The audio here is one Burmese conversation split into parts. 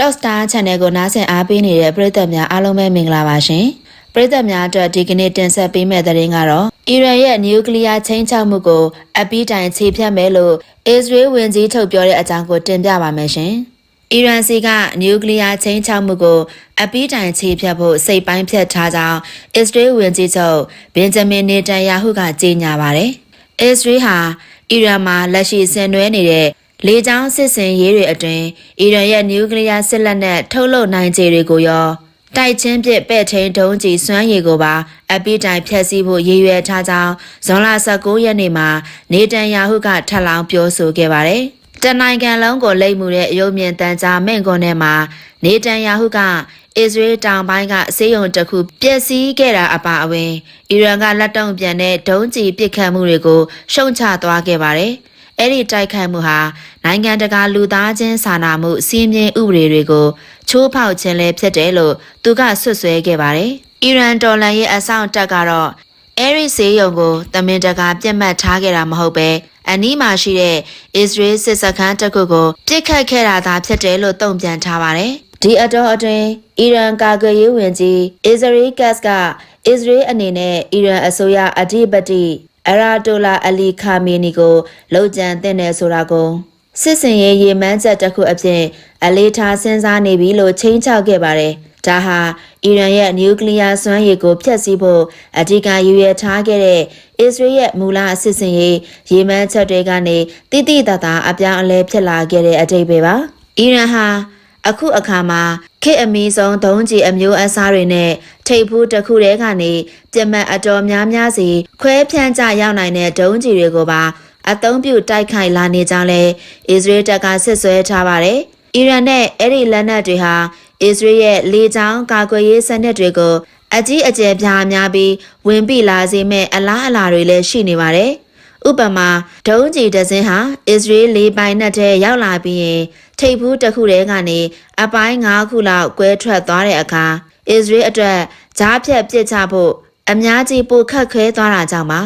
Top Star Channel ကိုနားဆင်အားပေးနေတဲ့ပရိသတ်များအားလုံးပဲမင်္ဂလာပါရှင်။ပရိသတ်များအတွက်ဒီကနေ့တင်ဆက်ပေးမယ့်သတင်းကတော့အီရန်ရဲ့နျူကလ িয়ারချင်းချောက်မှုကိုအပီးတိုင်ခြေဖြတ်မယ်လို့အစ္စရေးဝန်ကြီးထုတ်ပြောတဲ့အကြောင်းကိုတင်ပြပါမယ်ရှင်။အီရန်စီကနျူကလ িয়ারချင်းချောက်မှုကိုအပီးတိုင်ခြေဖြတ်ဖို့စိတ်ပိုင်းဖြတ်ထားကြောင်းအစ္စရေးဝန်ကြီးချုပ်ဘင်ဂျမင်နေတန်ယာဟုကကြေညာပါတယ်။အစ္စရေးဟာအီရန်မှာလက်ရှိဆင်နွှဲနေတဲ့ လေကြောင်းစစ်စင်ရေးတွေအတွင်းအီရန်ရဲ့နျူကလ িয়ার စစ်လက်နက်ထုတ်လုပ်နိုင်ခြေတွေကိုရောတိုက်ချင်းပစ်ပဲ့ထိန်တုံးကြီးစွမ်းရည်ကိုပါအပိတိုင်ဖျက်ဆီးဖို့ရည်ရွယ်ထားကြောင်းဇွန်လ19ရက်နေ့မှာနေတန်ယာဟုကထပ်လောင်းပြောဆိုခဲ့ပါတယ်။တနိုင်ငံလုံးကိုလိပ်မှုတဲ့အယုံမြင့်တန်ကြားမင့်ကွန်ထဲမှာနေတန်ယာဟုကအစ္စရေးတောင်ပိုင်းကဆေးရုံတစ်ခုပျက်စီးခဲ့တာအပါအဝင်အီရန်ကလက်တုံ့ပြန်တဲ့ဒုံးကျည်ပစ်ခတ်မှုတွေကိုရှုံချသွားခဲ့ပါတယ်။ အဲ့ဒီတိုက်ခိုက်မှုဟာနိုင်ငံတကာလူသားချင်းစာနာမှုစီးမြင်ဥပဒေတွေကိုချိုးဖောက်ခြင်းလည်းဖြစ်တယ်လို့သူကဆွတ်ဆွဲခဲ့ပါတယ်။အီရန်တော်လှန်ရေးအဆောင်တက်ကတော့အဲ့ဒီစေယုံကိုတမင်တကာပြစ်မှတ်ထားခဲ့တာမဟုတ်ပဲအနီးမှာရှိတဲ့အစ္စရေးစစ်စခန်းတစ်ခုကိုပြစ်ခတ်ခဲ့တာသာဖြစ်တယ်လို့တုံ့ပြန်ထားပါတယ်။ဒီအတော်အတွင်းအီရန်ကာကွယ်ရေးဝန်ကြီးအစ္စရေးကတ်ကအစ္စရေးအနေနဲ့အီရန်အစိုးရအဓိပတိ အရာတိုလာအလီခါမီနီကိုလုံခြံတဲ့နယ်ဆိုတာကိုစစ်စင်ရေးရေမှန်းချက်တစ်ခုအဖြစ်အလေးထားစဉ်းစားနေပြီလို့ချိန်ချောက်ခဲ့ပါတယ်။ဒါဟာအီရန်ရဲ့နျူကလ িয়ার စွမ်းရည်ကိုဖျက်ဆီးဖို့အဓိကရည်ရွယ်ထားခဲ့တဲ့အစ္စရေးရဲ့မူလအစစ်စင်ရေးရေမှန်းချက်တွေကနေတိတိတသာအပြောင်းအလဲဖြစ်လာခဲ့တဲ့အတိတ်ပဲပါ။အီရန်ဟာ အခုအခါမှာခေတ်အမီဆုံးဒုံးကျည်အမျိုးအစားတွေနဲ့ထိပ်ဖူးတစ်ခုတည်းကနေပြက်မှတ်အတော်များများစီခွဲဖြန့်ကျရောက်နိုင်တဲ့ဒုံးကျည်တွေကိုပါအသုံးပြုတိုက်ခိုက်လာနေကြောင်းလဲအစ္စရေးတပ်ကဆစ်ဆွဲထားပါတယ်။အီရန်နဲ့အဲ့ဒီလက်နက်တွေဟာအစ္စရေးရဲ့လေကြောင်းကာကွယ်ရေးစနစ်တွေကိုအကြီးအကျယ်ပြားများပြီးဝင်ပိလာစေမဲ့အလားအလာတွေလည်းရှိနေပါတယ်။ ဥပမာဒုံးကျည်တစ်စင်းဟာအစ္စရေးလေပိုင်နက်ထဲရောက်လာပြီးရင်ထိပ်ဖူးတစ်ခုတည်းကနေအပိုင်း၅ခုလောက်ကွဲထွက်သွားတဲ့အခါအစ္စရေးအတွက်ဂျားဖြတ်ပစ်ချဖို့အများကြီးပိုခက်ခဲသွားတာကြောင့်ပါ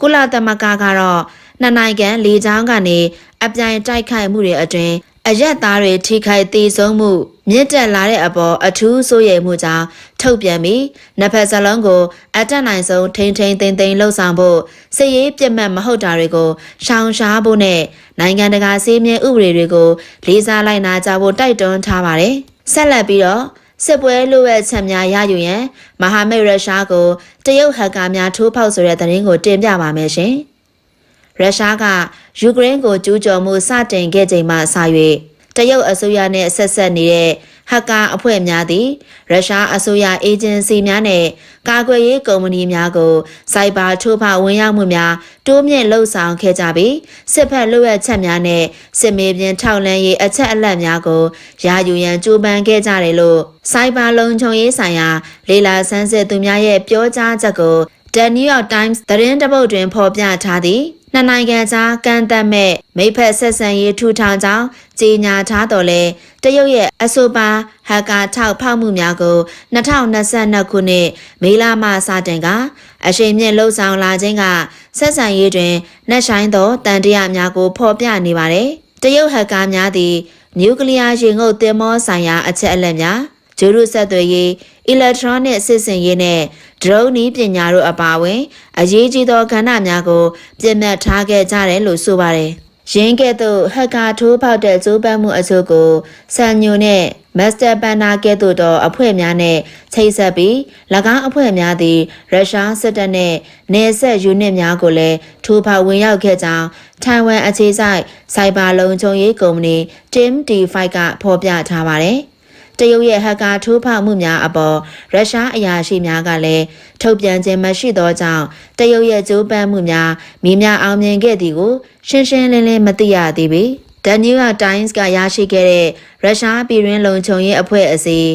ကုလသမဂ္ဂကတော့နှစ်နိုင်ငံလေကြောင်းကနေအပြိုင်တိုက်ခိုက်မှုတွေအတွင်း အရက်သားတွေထိခိုက်သေးဆုံးမှု မြင့်တက်လာတဲ့အပေါ်အထူးစိုးရိမ်မှုကြောင့်ထုတ်ပြန်ပြီးနှစ်ဖက်စလုံးကိုအတက်နိုင်ဆုံးထိန်းထိန်းသိမ်းသိမ်းလှုပ်ဆောင်ဖို့စစ်ရေးပြစ်မှတ်မဟုတ်တာတွေကိုရှောင်ရှားဖို့နဲ့နိုင်ငံတကာစည်းမျဉ်းဥပဒေတွေကိုလေးစားလိုက်နာကြဖို့တိုက်တွန်းထားပါတယ်။ဆက်လက်ပြီးတော့စစ်ပွဲလိုဝက်ချက်များရယူရန်မဟာမိတ်ရုရှားကိုတရုတ်ဟက်ကာများထိုးဖောက်ဆိုတဲ့သတင်းကိုတင်ပြပါမယ်ရှင်။ ရုရှားကယူကရိန်းကိုကျူးကျော်မှုစတင်ခဲ့ချိန်မှစ၍တရုတ်အစိုးရနဲ့ဆက်ဆက်နေတဲ့ဟက်ကာအဖွဲ့များသည်ရုရှားအစိုးရအေဂျင်စီများနဲ့ကာကွယ်ရေးကုမ္ပဏီများကိုစိုက်ဘာထိုးဖောက်ဝင်ရောက်မှုများတိုးမြင့်လှုပ်ဆောင်ခဲ့ကြပြီးစစ်ဖက်လိုအပ်ချက်များနဲ့စစ်မေပြင်ထောက်လန်းရေးအချက်အလက်များကိုယာယူရန်ကြိုးပမ်းခဲ့ကြတယ်လို့စိုက်ဘာလုံခြုံရေးဆိုင်ရာလေလာဆန်းစစ်သူများရဲ့ပြောကြားချက်ကို The New York Times သတင်းတပုတ်တွင်ဖော်ပြထားသည် နှစ်နိုင်ငံကြားကန့်သက်မဲ့မိဖက်ဆက်ဆံရေးထူထောင်ကြောင်းကြေညာထားတော်လဲတရုတ်ရဲ့အဆိုပါဟက်ကာထောက်ဖောက်မှုများကို2022ခုနှစ်မေလမှစတင်ကအရှိန်မြင့်လှုပ်ဆောင်လာခြင်းကဆက်ဆံရေးတွင်နှက်ဆိုင်သောတန်တရားများကိုဖော်ပြနေပါတယ်တရုတ်ဟက်ကာများသည်နျူကလ িয়ার ရေငုပ်သင်္ဘောဆိုင်ရာအချက်အလက်များ ဂျိုရုဆက်သွယ်ရေး အီလက်ထရောနစ်စစ်စင်ရေးနဲ့ဒရုန်းနည်းပညာတို့အပါအဝင်အရေးကြီးသောကဏ္ဍများကိုပြင်မှတ်ထားခဲ့ကြတယ်လို့ဆိုပါတယ်။ရင်းကဲ့သို့ဟက်ကာထိုးပေါက်တဲ့ကျိုးပန်းမှုအချို့ကိုဆန်ညိုနဲ့မက်စတာပန်နာကဲ့သို့သောအဖွဲ့များနဲ့ချိတ်ဆက်ပြီး၎င်းအဖွဲ့များသည်ရုရှားစစ်တပ်နဲ့နယ်စပ်ယူနစ်များကိုလည်းထိုးဖောက်ဝင်ရောက်ခဲ့ကြောင်းထိုင်ဝမ်အခြေစိုက်စိုက်ဘာလုံခြုံရေးကုမ္ပဏီ Team D5 ကဖော်ပြထားပါတယ်။ တရုတ်ရဲ့ဟက်ကာထိုးဖောက်မှုများအပေါ်ရုရှားအရာရှိများကလည်းထုတ်ပြန်ခြင်းမရှိသောကြောင့်တရုတ်ရဲ့ကြိုးပမ်းမှုများမိများအောင်မြင်ခဲ့သည်ကိုရှင်းရှင်းလင်းလင်းမသိရသေးပေ။ The New York Times ကရရှိခဲ့တဲ့ရုရှားပြည်တွင်းလုံခြုံရေးအဖွဲ့အစည်း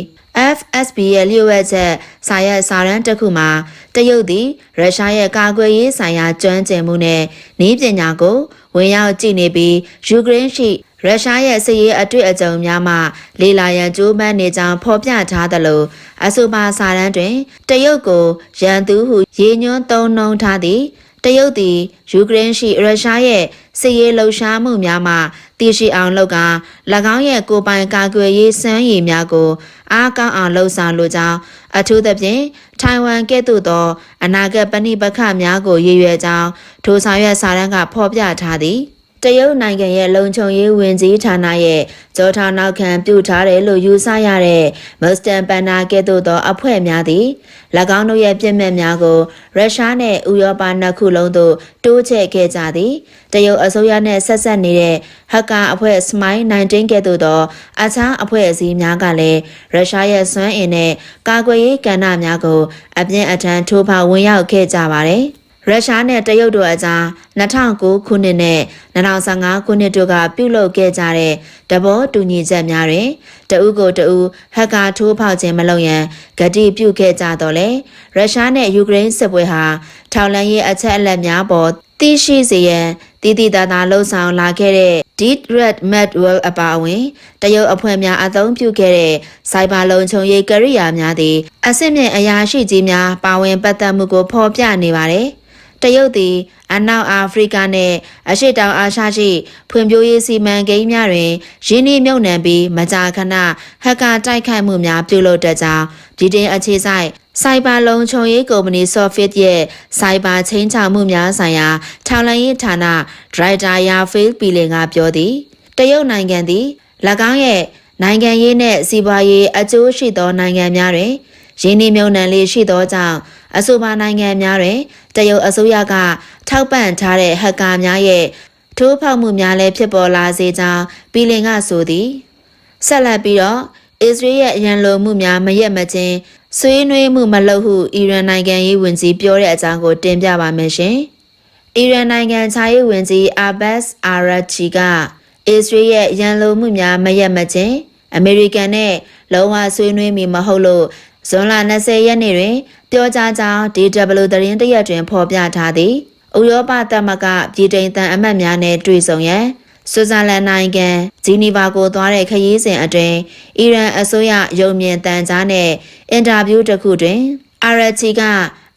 FSB ရဲ့လျှို့ဝှက်ချက်စာရွက်စာတမ်းတစ်ခုမှာတရုတ်သည်ရုရှားရဲ့ကာကွယ်ရေးဆိုင်ရာကျွမ်းကျင်မှုနဲ့နည်းပညာကိုဝင်ရောက်ကြည့်နေပြီးယူကရိန်းရှိ ရုရှားရဲ့စစ်ရေးအတွေ့အကြုံများမှလေလာရန်ကြိုးပမ်းနေကြောင်းဖော်ပြထားသလိုအဆိုပါစာတမ်းတွင်တရုတ်ကိုရန်သူဟုရေညွှန်းသုံးနှုံထားသည့်တရုတ်သည်ယူကရိန်းရှိရုရှားရဲ့စစ်ရေးလှုပ်ရှားမှုများမှတည်ရှိအောင်လုပ်ကာ၎င်းရဲ့ကိုယ်ပိုင်ကာကွယ်ရေးစမ်းရည်များကိုအားကောင်းအောင်လှုံ့ဆော်လိုကြောင်းအထူးသဖြင့်ထိုင်ဝမ်ကဲ့သို့သော အနာဂတ်ပဏိပခများကိုရည်ရွယ်ကြောင်းထိုဆောင်ရွက်စာတမ်းကဖော်ပြထားသည် တရုတ်နိုင်ငံရဲ့လုံခြုံရေးဝင်ကြီးဌာနရဲ့ကြောထောင်နောက်ခံပြုထားတယ်လို့ယူဆရတဲ့မစတန်ပန်နာကဲ့သို့သောအဖွဲ့များသည်၎င်းတို့ရဲ့ပြစ်မှတ်များကိုရုရှားနဲ့ဥရောပနှစ်ခုလုံးသို့တိုးချဲ့ခဲ့ကြသည်တရုတ်အစိုးရနဲ့ဆက်ဆက်နေတဲ့ဟက်ကာအဖွဲ့ Smile 19ကဲ့သို့သောအခြားအဖွဲ့အစည်းများကလည်းရုရှားရဲ့စွမ်းအင်နဲ့ကာကွယ်ရေးကဏ္ဍများကိုအပြင်းအထန်ထိုးဖောက်ဝင်ရောက်ခဲ့ကြပါတယ် ရုရှားနဲ့တရုတ်တို့အကြား2009ခုနှစ်နဲ့2015ခုနှစ်တို့ကပြုလုပ်ခဲ့ကြတဲ့တဘောတူညီချက်များတွင်တဦးကိုတဦးဟက်ကာထိုးဖောက်ခြင်းမလုပ်ရန်ဂတိပြုခဲ့ကြတော့လေရုရှားနဲ့ယူကရိန်းစစ်ပွဲဟာထောက်လန်းရေးအချက်အလက်များပေါ်သိရှိစေရန်တည်တည်တသာလှုံ့ဆော်လာခဲ့တဲ့ Deep Red Medwell အပါအဝင်တရုတ်အဖွဲ့များအသုံးပြုခဲ့တဲ့စိုက်ဘာလုံခြုံရေးကရိယာများသည်အစစ်မြင့်အရာရှိကြီးများပါဝင်ပတ်သက်မှုကိုဖော်ပြနေပါတယ်။ တရုတ်သည်အနောက်အာဖရိကနှင့်အရှေ့တောင်အာရှရှိဖွံ့ဖြိုးရေးစီမံကိန်းများတွင်ရင်းနှီးမြှုပ်နှံပြီးမကြာခဏဟက်ကာတိုက်ခိုက်မှုများပြုလုပ်တတ်ကြောင်းဗြိတိန်အခြေစိုက်စိုက်ဘာလုံခြုံရေးကုမ္ပဏီ Sofit ရဲ့စိုက်ဘာချင်းချောက်မှုများဆိုင်ရာထောက်လှမ်းရေးဌာနဒရိုက်တာယာဖေးပီလင်ကပြောသည်တရုတ်နိုင်ငံသည်၎င်းရဲ့နိုင်ငံရေးနှင့်စီးပွားရေးအကျိုးရှိသောနိုင်ငံများတွင်ရင်းနှီးမြှုပ်နှံလေးရှိသောကြောင့် အဆိုပါနိုင်ငံများတွင်တရုတ်အစိုးရကထောက်ပံ့ထားတဲ့ဟက်ကာများရဲ့ထိုးဖောက်မှုများလည်းဖြစ်ပေါ်လာစေကြောင်းပီလင်ကဆိုသည်ဆက်လက်ပြီးတော့အစ္စရေးရဲ့ရန်လိုမှုများမရက်မချင်းဆွေးနွေးမှုမလုပ်ဟုအီရန်နိုင်ငံရေးဝန်ကြီးပြောတဲ့အကြောင်းကိုတင်ပြပါမယ်ရှင်။အီရန်နိုင်ငံခြားရေးဝန်ကြီးအာဘတ်အာရချီကအစ္စရေးရဲ့ရန်လိုမှုများမရက်မချင်းအမေရိကန်နဲ့လုံးဝဆွေးနွေးမိမဟုတ်လို့ ဇွန်လ20ရက်နေ့တွင် ပြောကြားကြောင်း DW သတင်းတရက်တွင်ဖော်ပြထားသည်ဥရောပသမဂ္ဂပြည်ထိန်တန်အမတ်များနဲ့တွေ့ဆုံရန်ဆွစ်ဇာလန်နိုင်ငံဂျီနီဗာကိုသွားတဲ့ခရီးစဉ်အတွင်းအီရန်အစိုးရယုံမြင်တန်ကြားနဲ့အင်တာဗျူးတစ်ခုတွင်အာရချီက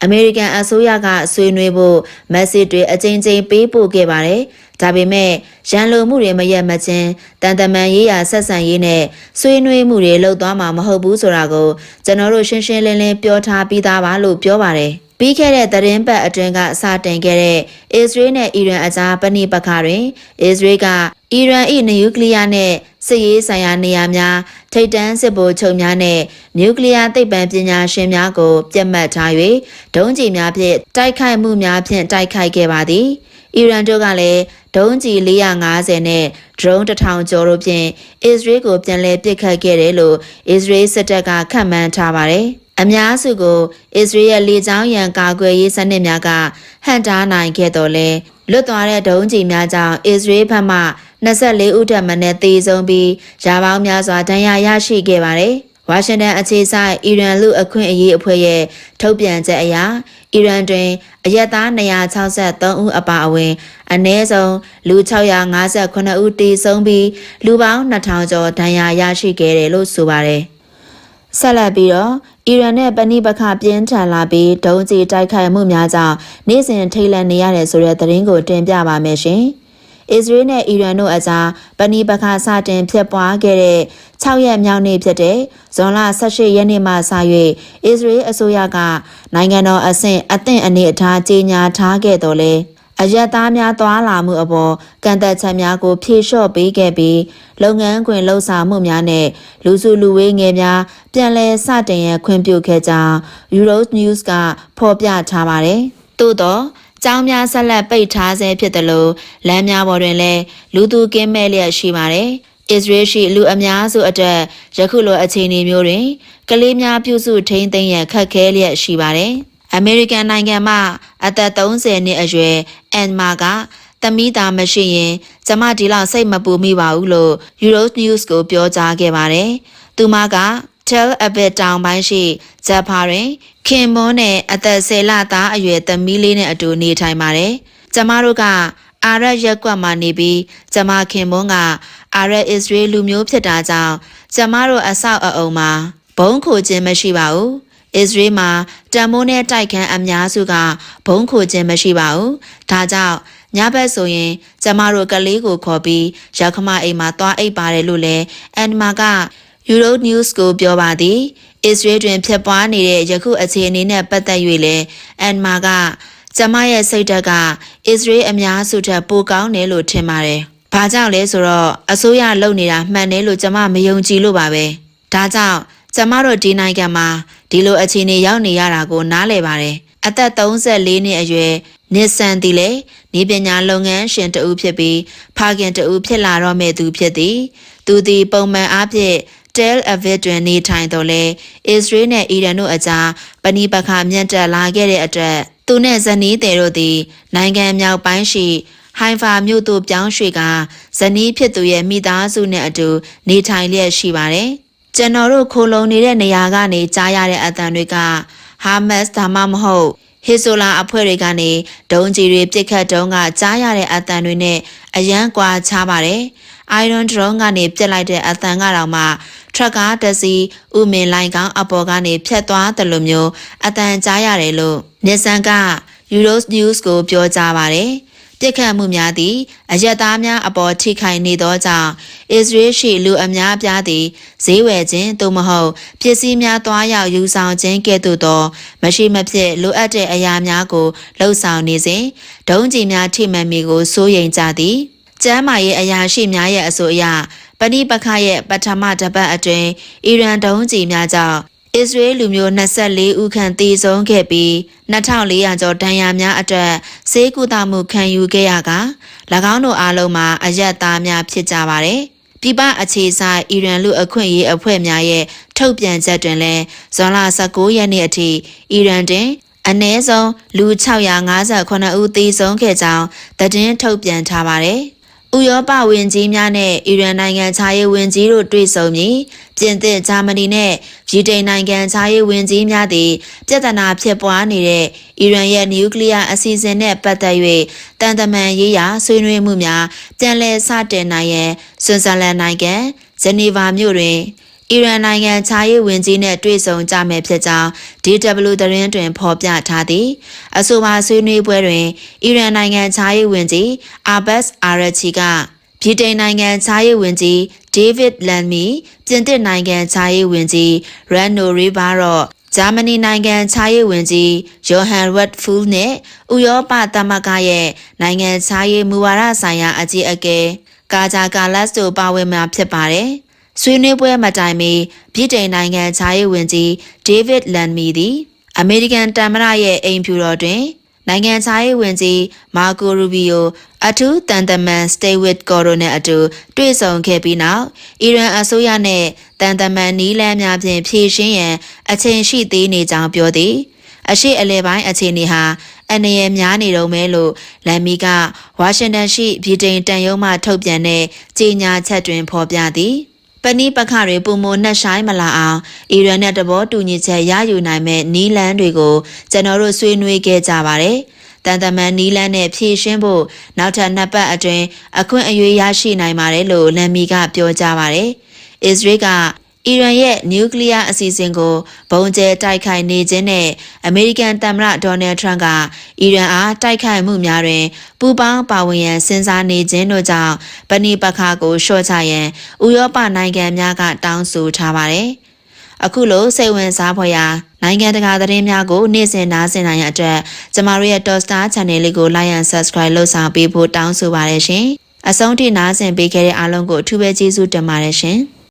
အမေရိကန်အစိုးရကဆွေးနွေးဖို့မက်ဆေ့တွေအကြိမ်ကြိမ်ပေးပို့ခဲ့ပါတယ်။ဒါပေမဲ့ရန်လိုမှုတွေမရက်မချင်းတန်တမန်ရေးရာဆက်ဆံရေးနဲ့ဆွေးနွေးမှုတွေလုပ်သွားမှာမဟုတ်ဘူးဆိုတာကိုကျွန်တော်တို့ရှင်းရှင်းလင်းလင်းပြောထားပြီးသားပါလို့ပြောပါတယ်။ပြီးခဲ့တဲ့သတင်းပတ်အတွင်းကစတင်ခဲ့တဲ့အစ္စရေးနဲ့အီရန်အကြားပဏိပခါတွင်အစ္စရေးကအီရန်၏နျူကလ িয়ার နဲ့ စစ်ရေးဆိုင်ရာနေရာများထိပ်တန်းစစ်ဗိုလ်ချုပ်များနဲ့နျူကလ িয়ার သိပ္ပံပညာရှင်များကိုပြတ်မှတ်ထား၍ဒုံးကျည်များဖြင့်တိုက်ခိုက်မှုများဖြင့်တိုက်ခိုက်ခဲ့ပါသည်။အီရန်တို့ကလည်းဒုံးကျည်450နဲ့ဒရုန်း1000ကျော်တို့ဖြင့်အစ္စရေးကိုပြန်လည်ပစ်ခတ်ခဲ့တယ်လို့အစ္စရေးစစ်တပ်ကခန့်မှန်းထားပါတယ်။အများစုကိုအစ္စရေးရဲ့လေကြောင်းရန်ကာကွယ်ရေးစနစ်များကဟန်တားနိုင်ခဲ့တော်လဲလွတ်သွားတဲ့ဒုံးကျည်များကြောင့်အစ္စရေးဘက်မှ 24ဦးထက်မနည်းသေဆုံးပြီးရာပေါင်းများစွာဒဏ်ရာရရှိခဲ့ပါတယ်။ဝါရှင်တန်အခြေစိုက်အီရန်လူအခွင့်အရေးအဖွဲ့ရဲ့ထုတ်ပြန်ချက်အရအီရန်တွင်အရက်သား263ဦးအပါအဝင်အနည်းဆုံးလူ658ဦးသေဆုံးပြီးလူပေါင်း2000ကျော်ဒဏ်ရာရရှိခဲ့တယ်လို့ဆိုပါတယ်။ဆက်လက်ပြီးတော့အီရန်နဲ့ပဏိပခပြင်းထန်လာပြီးဒုံးကျည်တိုက်ခိုက်မှုများကြောင့်နေ့စဉ်ထိတ်လန့်နေရတယ်ဆိုတဲ့သတင်းကိုတင်ပြပါမယ်ရှင်။ အစ္စရေးနဲ့အီရန်တို့အကြားပဏိပခစတင်ဖြစ်ပွားခဲ့တဲ့6ရက်မြောက်နေ့ဖြစ်တဲ့ဇွန်လ18ရက်နေ့မှစ၍အစ္စရေးအစိုးရကနိုင်ငံတော်အဆင့်အသင့်အနေအထားကြေညာထားခဲ့တော်လဲအယက်သားများသွာလာမှုအပေါ်ကန့်သက်ချက်များကိုဖြေလျှော့ပေးခဲ့ပြီးလုပ်ငန်းခွင်လှုပ်ဆောင်မှုများနဲ့လူစုလူဝေးငယ်များပြန်လည်စတင်ရန်ခွင့်ပြုခဲ့ကြောင်း Euro News ကဖော်ပြထားပါတယ်။သို့တော့ ကျောင်းများဆက်လက်ပိတ်ထားဆဲဖြစ်တယ်လို့လမ်းများပေါ်တွင်လည်းလူသူကင်းမဲ့လျက်ရှိပါတယ်။အစ္စရေးရှိလူအများစုအတွက်ယခုလိုအခြေအနေမျိုးတွင်ကလေးများပြုစုထိန်းသိမ်းရန်ခက်ခဲလျက်ရှိပါတယ်။အမေရိကန်နိုင်ငံမှအသက်30နှစ်အရွယ်အန်မာကသမီးသားမရှိရင်ကျမဒီလောက်စိတ်မပူမိပါဘူးလို့ Euro News ကိုပြောကြားခဲ့ပါတယ်။သူမက Tel Aviv တောင်ပိုင်းရှိဂျပန်တွင်ခင်မွန်းနဲ့အသက်10လသားအရွယ်သမီးလေးနဲ့အတူနေထိုင်ပါတယ်။ကျမတို့ကအာရရက်ကွက်မှာနေပြီးကျမခင်မွန်းကအာရအစ္စရေးလူမျိုးဖြစ်တာကြောင့်ကျမတို့အဆောက်အအုံမှာဘုံခိုခြင်းမရှိပါဘူး။အစ္စရေးမှာတန်မိုးနဲ့တိုက်ခန်းအများစုကဘုံခိုခြင်းမရှိပါဘူး။ဒါကြောင့်ညဘက်ဆိုရင် ကျမတို့ကလေးကိုခေါ်ပြီးရောက်ခမအိမ်မှာသွားအိပ်ပါတယ်လို့လည်းအန်မာက Euro News ကိုပြောပါသည်။အစ္စရေးတွင်ဖြစ်ပွားနေတဲ့ယခုအခြေအနေနဲ့ပတ်သက်၍လည်းအန်မာကကျမရဲ့စိတ်ဓာတ်ကအစ္စရေးအများစုထက်ပိုကောင်းတယ်လို့ထင်ပါတယ်။ဘာကြောင့်လဲဆိုတော့အစိုးရလုပ်နေတာမှန်တယ်လို့ကျမမယုံကြည်လို့ပါပဲ။ဒါကြောင့်ကျမတို့ဒီနိုင်ငံမှာဒီလိုအခြေအနေရောက်နေရတာကိုနားလည်ပါတယ်။အသက်34နှစ်အရွယ် နစ်ဆန်သည်လေဤပညာလုပ်ငန်းရှင်တဦးဖြစ်ပြီးဖခင်တဦးဖြစ်လာတော့မဲ့သူဖြစ်သည်။သူသည်ပုံမှန်အားဖြင့် Tel Aviv တွင်နေထိုင်တော်လဲအစ္စရေးနဲ့အီရန်တို့အကြားပဏိပခမြင့်တက်လာခဲ့တဲ့အတွက်သူနဲ့ဇနီးတယ်တို့သည် နိုင်ငံမြောက်ပိုင်းရှိဟိုင်ဖာမြို့သို့ပြောင်းရွှေ့ကဇနီးဖြစ်သူရဲ့မိသားစုနဲ့အတူနေထိုင်လျက်ရှိပါတယ်။ကျွန်တော်တို့ခိုလုံနေတဲ့နေရာကနေကြားရတဲ့အသံတွေကဟာမတ်ဒါမှမဟုတ် ဟီဆိုလာအဖွဲ့တွေကနေဒုံးကြီးတွေပြစ်ခတ်တုံးကကြားရတဲ့အသံတွေနဲ့အရန်ကွာခြားပါတယ်။ Iron Drone ကနေပြစ်လိုက်တဲ့အသံကတော့မှထရက်ကားတစ်စီးဥမင်လိုင်ကောင်းအပေါ်ကနေဖြတ်သွားတယ်လို့မျိုးအသံကြားရတယ်လို့နေဆန်က Euros News ကိုပြောကြားပါတယ်။ ပြစ်ခတ်မှုများသည်အယက်သားများအပေါ်ထိခိုက်နေသောကြောင့်အစ္စရေးရှိလူအများပြားသည်ဈေးဝယ်ခြင်းသို့မဟုတ်ပစ္စည်းများသွားရောက်ယူဆောင်ခြင်းကဲ့သို့သောမရှိမဖြစ်လိုအပ်တဲ့အရာများကိုလှုပ်ဆောင်နေစဉ်ဒုံးကျည်များထိမှန်မိကိုစိုးရိမ်ကြသည်ကျမ်းမာရေးအရာရှိများရဲ့အဆိုအရပဏိပခရဲ့ပထမတစ်ပတ်အတွင်းအီရန်ဒုံးကျည်များကြောင့် အစ္စရေးလူမျိုး24ဦးခန့်သေဆုံးခဲ့ပြီး2400ကျော်ဒဏ်ရာများအတွက်ဆေးကုသမှုခံယူခဲ့ရက၎င်းတို့အားလုံးမှာအယက်သားများဖြစ်ကြပါတယ်။ပြည်ပအခြေဆိုင်အီရန်လူအခွင့်အရေးအဖွဲ့များရဲ့ထုတ်ပြန်ချက်တွင်လည်းဇွန်လ19ရက်နေ့အထိအီရန်တွင်အနည်းဆုံးလူ658ဦးသေဆုံးခဲ့ကြောင်းသတင်းထုတ်ပြန်ထားပါတယ်။ ဥရောပဝင်ကြီးများနဲ့အီရန်နိုင်ငံခြားရေးဝင်ကြီးတို့တွေ့ဆုံပြီးပြင်သစ်ဂျာမနီနဲ့ဗြိတိန်နိုင်ငံခြားရေးဝင်ကြီးများသည်ပြဿနာဖြစ်ပွားနေတဲ့အီရန်ရဲ့နျူကလ িয়ার အစီအစဉ်နဲ့ပတ်သက်၍တန်တမန်ရေးရာဆွေးနွေးမှုများပြန်လည်စတင်နိုင်ရန်ဆွစ်ဇာလန်နိုင်ငံဂျနီဗာမြို့တွင် အီရန်နိုင်ငံခြားရေးဝန်ကြီးနဲ့တွေ့ဆုံကြမယ်ဖြစ်ကြောင်း DW သတင်းတွင်ဖော်ပြထားသည်အဆိုပါဆွေးနွေးပွဲတွင်အီရန်နိုင်ငံခြားရေးဝန်ကြီးအာဘတ်အာရချီကဗြိတိန်နိုင်ငံခြားရေးဝန်ကြီးဒေးဗစ်လန်မီပြင်သစ်နိုင်ငံခြားရေးဝန်ကြီးရန်နိုရီဘာရော့ဂျာမနီနိုင်ငံခြားရေးဝန်ကြီးယိုဟန်ဝတ်ဖူးနဲ့ဥရောပသမဂ္ဂရဲ့နိုင်ငံခြားရေးမူဝါဒဆိုင်ရာအကြီးအကဲကာဂျာကာလတ်တို့ပါဝင်မှာဖြစ်ပါတယ်။ ဆွေးနွေးပွဲမတိုင်မီပြည်တိုင်နိုင်ငံခြားရေးဝန်ကြီးဒေးဗစ်လန်မီသည်အမေရိကန်တမ္မရရဲ့အိမ်ဖြူတော်တွင် နိုင်ငံခြားရေးဝန်ကြီးမာကိုရူဘီယိုအထူးတန်တမန်စတေးဝစ်ကော်ရိုနဲ့အတူတွေ့ဆုံခဲ့ပြီးနောက်အီရန်အစိုးရနဲ့တန်တမန်နီးလန်းများဖြင့်ဖြည့်ရှင်းရန်အချိန်ရှိသေးနေကြောင်းပြောသည်အရှိအလဲပိုင်းအခြေအနေဟာအနေရများနေတော့မဲလို့လမ်မီကဝါရှင်တန်ရှိဗြိတိန်တန်ယုံမှထုတ်ပြန်တဲ့ကြေညာချက်တွင်ဖော်ပြသည် ပဏိပခတွေပုံမနှက်ဆိုင်မလာအောင်အီရန်နဲ့တဘောတူညီချက်ရယူနိုင်မဲ့နီးလန်းတွေကိုကျွန်တော်တို့ဆွေးနွေးခဲ့ကြပါတယ်။တန်တမန်နီးလန်းနဲ့ဖြည့်ရှင်းဖို့နောက်ထပ်နှစ်ပတ်အတွင်းအခွင့်အရေးရရှိနိုင်ပါတယ်လို့လမ်မီကပြောကြားပါတယ်။အစ္စရေးက အီရန်ရဲ့နျူကလ িয়ার အစီအစဉ်ကိုဘုံကျဲတိုက်ခိုက်နေခြင်းနဲ့အမေရိကန်သမ္မတဒေါ်နယ်ထရန့်ကအီရန်အားတိုက်ခိုက်မှုများတွင်ပူးပေါင်းပါဝင်ရန်စဉ်းစားနေခြင်းတို့ကြောင့်ပဏိပခါကိုလျှော့ချရန်ဥရောပနိုင်ငံများကတောင်းဆိုထားပါတယ်။အခုလိုစိတ်ဝင်စားဖွယ်ရာနိုင်ငံတကာသတင်းများကိုနေ့စဉ်နားဆင်နိုင်ရတဲ့အတွက်ကျမတို့ရဲ့ Top Star Channel လေးကို Like and Subscribe လုပ်ဆောင်ပေးဖို့တောင်းဆိုပါရရှင်။အဆုံးထိနားဆင်ပေးခဲ့တဲ့အားလုံးကိုအထူးပဲကျေးဇူးတင်ပါတယ်ရှင်။